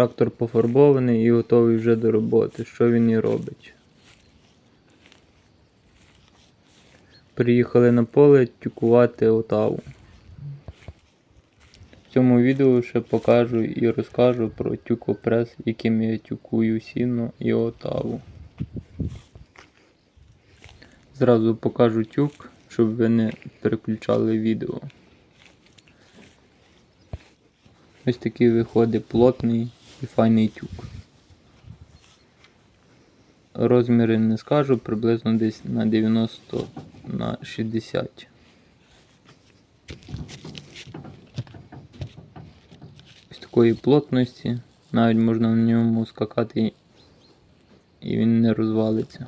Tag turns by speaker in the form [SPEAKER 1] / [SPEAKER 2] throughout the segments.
[SPEAKER 1] Трактор пофарбований і готовий вже до роботи. Що він і робить? Приїхали на поле тюкувати отаву. В цьому відео ще покажу і розкажу про тюкопрес, яким я тюкую сіно і отаву. Зразу покажу тюк, щоб ви не переключали відео. Ось такий виходить плотний і файний тюк. Розміри не скажу, приблизно десь на 90 на 60. Ось такої плотності, навіть можна на ньому скакати і він не розвалиться.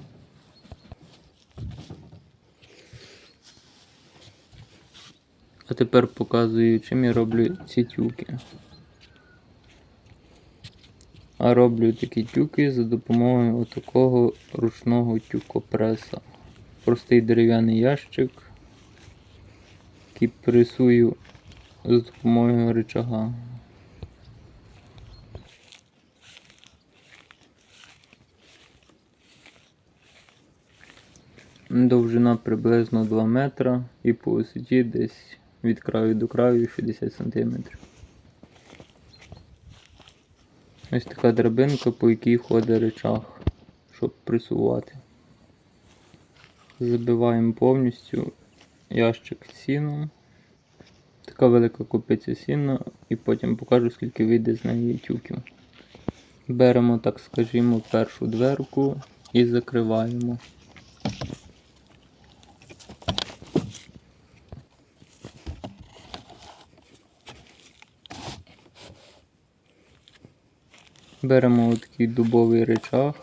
[SPEAKER 1] А тепер показую, чим я роблю ці тюки. А роблю такі тюки за допомогою отакого ручного тюкопреса. Простий дерев'яний ящик, який пресую за допомогою рычага. Довжина приблизно 2 метра і по висоті десь від краю до краю 60 см. Ось така драбинка, по якій ходить речах, щоб присувати. Забиваємо повністю ящик сіном. Така велика купиця сіна і потім покажу, скільки вийде з неї тюків. Беремо, так скажімо, першу дверку і закриваємо. Беремо такий дубовий речах,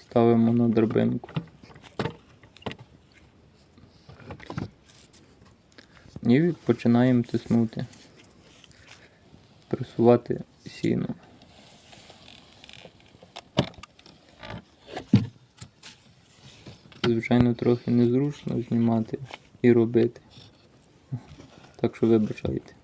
[SPEAKER 1] ставимо на драбинку. І починаємо тиснути, пресувати сіно. Звичайно, трохи незручно знімати і робити. Так що вибачайте.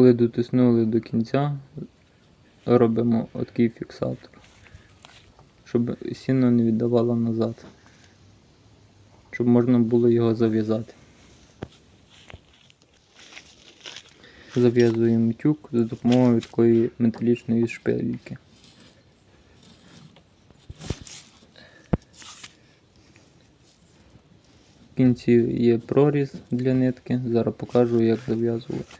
[SPEAKER 1] Коли дотиснули до кінця, робимо такий фіксатор, щоб сіно не віддавало назад, щоб можна було його зав'язати. Зав'язуємо тюк за допомогою такої металічної шпильки. В кінці є проріз для нитки, зараз покажу як зав'язувати.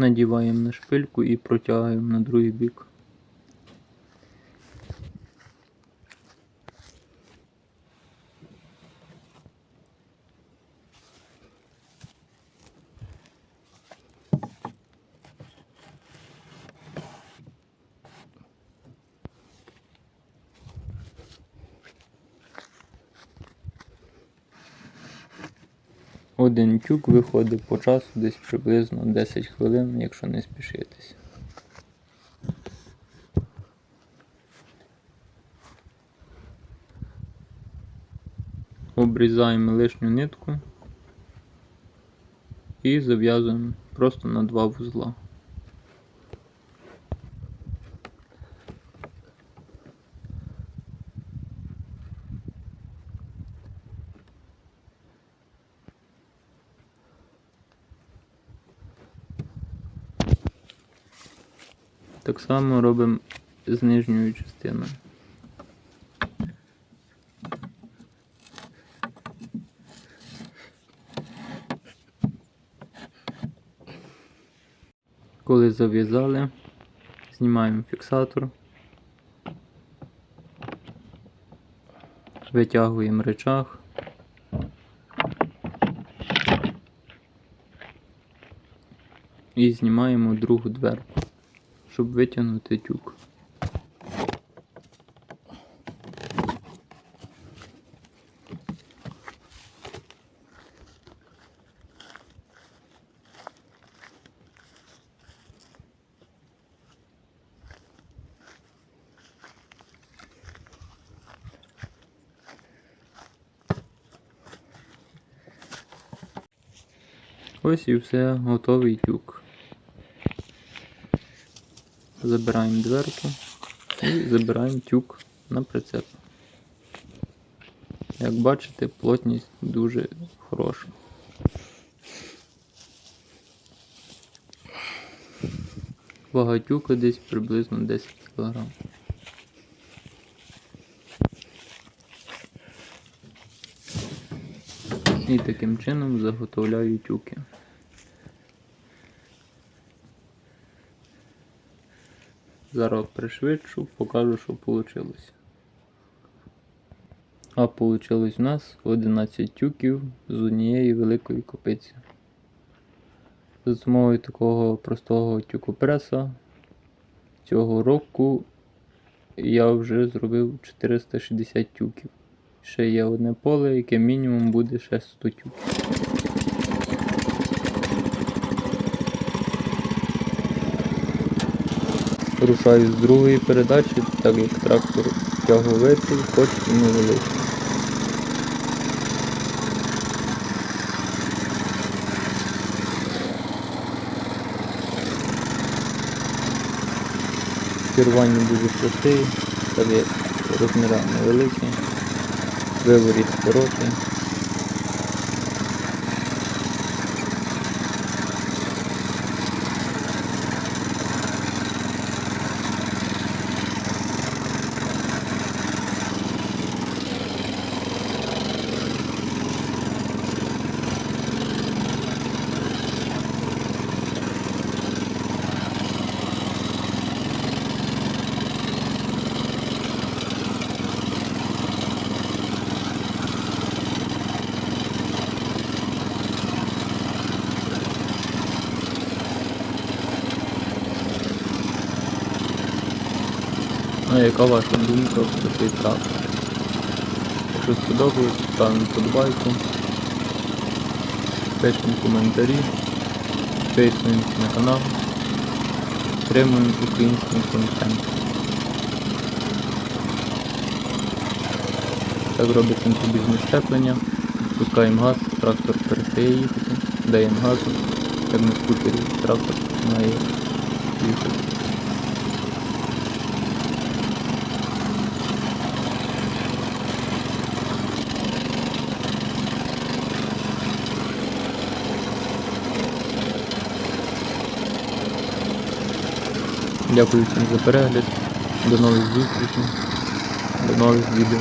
[SPEAKER 1] Надіваємо на шпильку і протягаємо на другий бік. Один тюк виходить по часу десь приблизно 10 хвилин, якщо не спішитись. Обрізаємо лишню нитку і зав'язуємо просто на два вузла. Так само робимо з нижньою частиною. Коли зав'язали, знімаємо фіксатор, витягуємо речах. І знімаємо другу дверку, щоб витягнути тюк. Ось і все, готовий тюк. Забираємо дверку і забираємо тюк на прицеп. Як бачите, плотність дуже хороша. Вага тюка десь приблизно 10 кг. І таким чином заготовляю тюки. Зараз пришвидшу, покажу, що вийшло. А вийшло у нас 11 тюків з однієї великої копиці. За допомогою такого простого тюкопреса цього року я вже зробив 460 тюків. Ще є одне поле, яке мінімум буде ще 100 тюків. Рушаю з другої передачі, так як трактор тяговитий, хоч і невеликий. Керування дуже простий, так як розміра невеликі, виворіт короткий. А яка ваша думка про цей трактор? Якщо сподобалось, ставимо подобайку, пишемо коментарі, підписуємося на канал, підтримуємо український контент. Так робиться інтубізне щеплення, спускаємо газ, трактор перестає їхати, даємо газу, як на скутері трактор починає їхати. Дякую всім за перегляд. До нових зустрічей. До нових відео.